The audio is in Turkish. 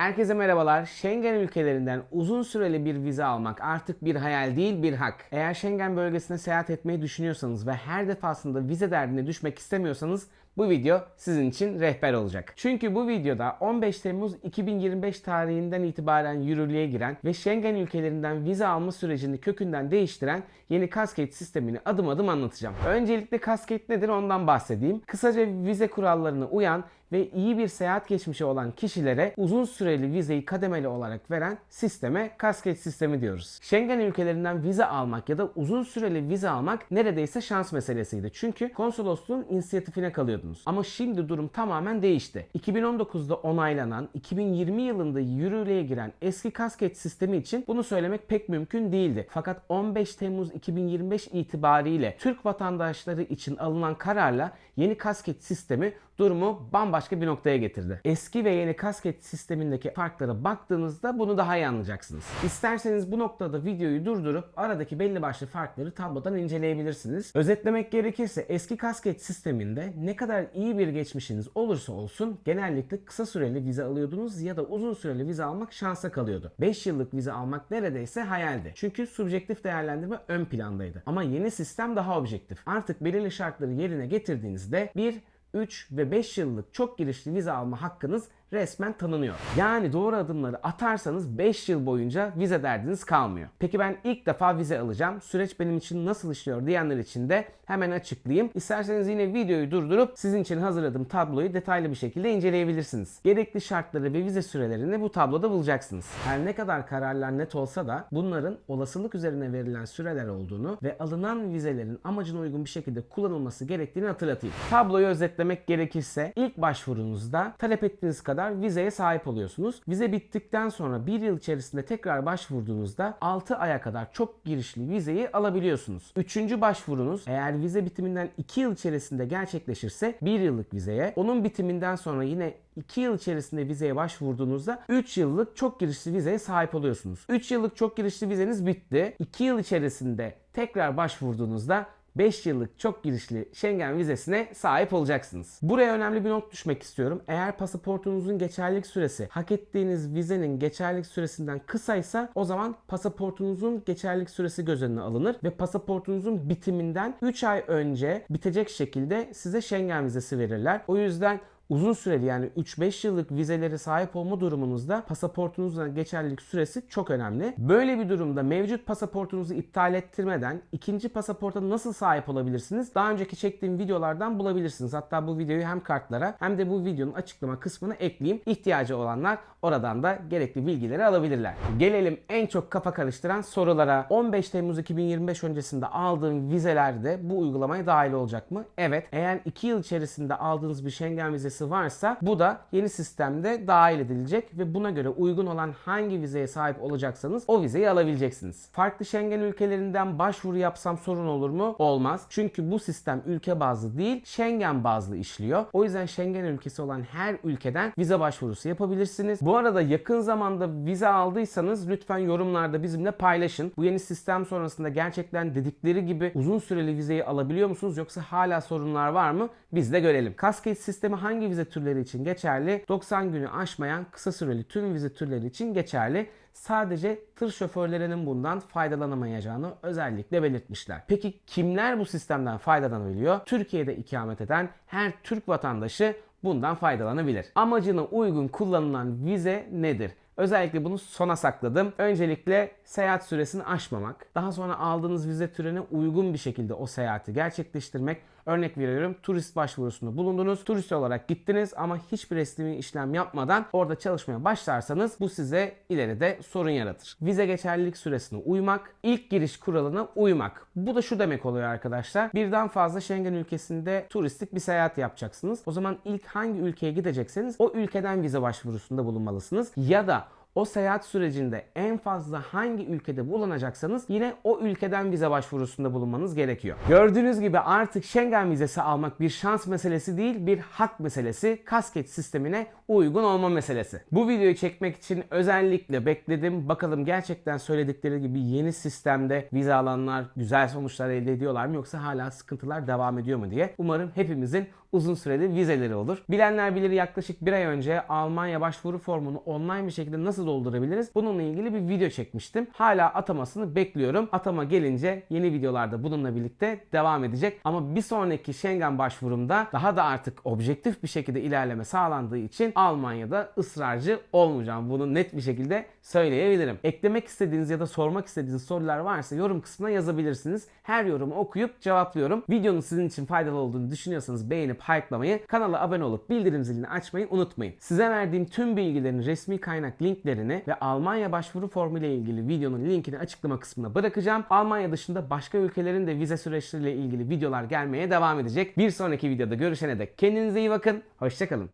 Herkese merhabalar. Schengen ülkelerinden uzun süreli bir vize almak artık bir hayal değil bir hak. Eğer Schengen bölgesine seyahat etmeyi düşünüyorsanız ve her defasında vize derdine düşmek istemiyorsanız bu video sizin için rehber olacak. Çünkü bu videoda 15 Temmuz 2025 tarihinden itibaren yürürlüğe giren ve Schengen ülkelerinden vize alma sürecini kökünden değiştiren yeni kasket sistemini adım adım anlatacağım. Öncelikle kasket nedir ondan bahsedeyim. Kısaca vize kurallarına uyan ve iyi bir seyahat geçmişi olan kişilere uzun süreli vizeyi kademeli olarak veren sisteme kasket sistemi diyoruz. Schengen ülkelerinden vize almak ya da uzun süreli vize almak neredeyse şans meselesiydi. Çünkü konsolosluğun inisiyatifine kalıyordunuz. Ama şimdi durum tamamen değişti. 2019'da onaylanan, 2020 yılında yürürlüğe giren eski kasket sistemi için bunu söylemek pek mümkün değildi. Fakat 15 Temmuz 2025 itibariyle Türk vatandaşları için alınan kararla yeni kasket sistemi durumu bambaşka bir noktaya getirdi. Eski ve yeni kasket sistemindeki farklara baktığınızda bunu daha iyi anlayacaksınız. İsterseniz bu noktada videoyu durdurup aradaki belli başlı farkları tablodan inceleyebilirsiniz. Özetlemek gerekirse eski kasket sisteminde ne kadar iyi bir geçmişiniz olursa olsun genellikle kısa süreli vize alıyordunuz ya da uzun süreli vize almak şansa kalıyordu. 5 yıllık vize almak neredeyse hayaldi. Çünkü subjektif değerlendirme ön plandaydı. Ama yeni sistem daha objektif. Artık belirli şartları yerine getirdiğinizde bir 3 ve 5 yıllık çok girişli vize alma hakkınız resmen tanınıyor. Yani doğru adımları atarsanız 5 yıl boyunca vize derdiniz kalmıyor. Peki ben ilk defa vize alacağım. Süreç benim için nasıl işliyor diyenler için de hemen açıklayayım. İsterseniz yine videoyu durdurup sizin için hazırladığım tabloyu detaylı bir şekilde inceleyebilirsiniz. Gerekli şartları ve vize sürelerini bu tabloda bulacaksınız. Her ne kadar kararlar net olsa da bunların olasılık üzerine verilen süreler olduğunu ve alınan vizelerin amacına uygun bir şekilde kullanılması gerektiğini hatırlatayım. Tabloyu özetlemek gerekirse ilk başvurunuzda talep ettiğiniz kadar vizeye sahip oluyorsunuz. Vize bittikten sonra bir yıl içerisinde tekrar başvurduğunuzda 6 aya kadar çok girişli vizeyi alabiliyorsunuz. Üçüncü başvurunuz eğer vize bitiminden 2 yıl içerisinde gerçekleşirse 1 yıllık vizeye, onun bitiminden sonra yine 2 yıl içerisinde vizeye başvurduğunuzda 3 yıllık çok girişli vizeye sahip oluyorsunuz. 3 yıllık çok girişli vizeniz bitti. 2 yıl içerisinde tekrar başvurduğunuzda 5 yıllık çok girişli Schengen vizesine sahip olacaksınız. Buraya önemli bir not düşmek istiyorum. Eğer pasaportunuzun geçerlilik süresi hak ettiğiniz vizenin geçerlilik süresinden kısaysa o zaman pasaportunuzun geçerlilik süresi göz önüne alınır ve pasaportunuzun bitiminden 3 ay önce bitecek şekilde size Schengen vizesi verirler. O yüzden uzun süreli yani 3-5 yıllık vizelere sahip olma durumunuzda pasaportunuzun geçerlilik süresi çok önemli. Böyle bir durumda mevcut pasaportunuzu iptal ettirmeden ikinci pasaporta nasıl sahip olabilirsiniz? Daha önceki çektiğim videolardan bulabilirsiniz. Hatta bu videoyu hem kartlara hem de bu videonun açıklama kısmına ekleyeyim. İhtiyacı olanlar oradan da gerekli bilgileri alabilirler. Gelelim en çok kafa karıştıran sorulara. 15 Temmuz 2025 öncesinde aldığım vizelerde bu uygulamaya dahil olacak mı? Evet. Eğer 2 yıl içerisinde aldığınız bir Schengen vizesi varsa bu da yeni sistemde dahil edilecek ve buna göre uygun olan hangi vizeye sahip olacaksanız o vizeyi alabileceksiniz. Farklı Schengen ülkelerinden başvuru yapsam sorun olur mu? Olmaz. Çünkü bu sistem ülke bazlı değil, Schengen bazlı işliyor. O yüzden Schengen ülkesi olan her ülkeden vize başvurusu yapabilirsiniz. Bu arada yakın zamanda vize aldıysanız lütfen yorumlarda bizimle paylaşın. Bu yeni sistem sonrasında gerçekten dedikleri gibi uzun süreli vizeyi alabiliyor musunuz yoksa hala sorunlar var mı? Biz de görelim. Kasket sistemi hangi vize türleri için geçerli? 90 günü aşmayan kısa süreli tüm vize türleri için geçerli. Sadece tır şoförlerinin bundan faydalanamayacağını özellikle belirtmişler. Peki kimler bu sistemden faydalanabiliyor? Türkiye'de ikamet eden her Türk vatandaşı bundan faydalanabilir. Amacına uygun kullanılan vize nedir? Özellikle bunu sona sakladım. Öncelikle seyahat süresini aşmamak. Daha sonra aldığınız vize türüne uygun bir şekilde o seyahati gerçekleştirmek. Örnek veriyorum turist başvurusunda bulundunuz. Turist olarak gittiniz ama hiçbir resmi işlem yapmadan orada çalışmaya başlarsanız bu size ileride sorun yaratır. Vize geçerlilik süresine uymak, ilk giriş kuralına uymak. Bu da şu demek oluyor arkadaşlar. Birden fazla Schengen ülkesinde turistik bir seyahat yapacaksınız. O zaman ilk hangi ülkeye gidecekseniz o ülkeden vize başvurusunda bulunmalısınız. Ya da o seyahat sürecinde en fazla hangi ülkede bulunacaksanız yine o ülkeden vize başvurusunda bulunmanız gerekiyor. Gördüğünüz gibi artık Schengen vizesi almak bir şans meselesi değil bir hak meselesi. Kasket sistemine uygun olma meselesi. Bu videoyu çekmek için özellikle bekledim. Bakalım gerçekten söyledikleri gibi yeni sistemde vize alanlar güzel sonuçlar elde ediyorlar mı yoksa hala sıkıntılar devam ediyor mu diye. Umarım hepimizin uzun süreli vizeleri olur. Bilenler bilir yaklaşık bir ay önce Almanya başvuru formunu online bir şekilde nasıl doldurabiliriz? Bununla ilgili bir video çekmiştim. Hala atamasını bekliyorum. Atama gelince yeni videolarda bununla birlikte devam edecek. Ama bir sonraki Schengen başvurumda daha da artık objektif bir şekilde ilerleme sağlandığı için Almanya'da ısrarcı olmayacağım. Bunu net bir şekilde söyleyebilirim. Eklemek istediğiniz ya da sormak istediğiniz sorular varsa yorum kısmına yazabilirsiniz. Her yorumu okuyup cevaplıyorum. Videonun sizin için faydalı olduğunu düşünüyorsanız beğenip hype'lamayı, kanala abone olup bildirim zilini açmayı unutmayın. Size verdiğim tüm bilgilerin resmi kaynak linklerini ve Almanya başvuru formu ile ilgili videonun linkini açıklama kısmına bırakacağım. Almanya dışında başka ülkelerin de vize süreçleriyle ilgili videolar gelmeye devam edecek. Bir sonraki videoda görüşene dek kendinize iyi bakın. Hoşçakalın.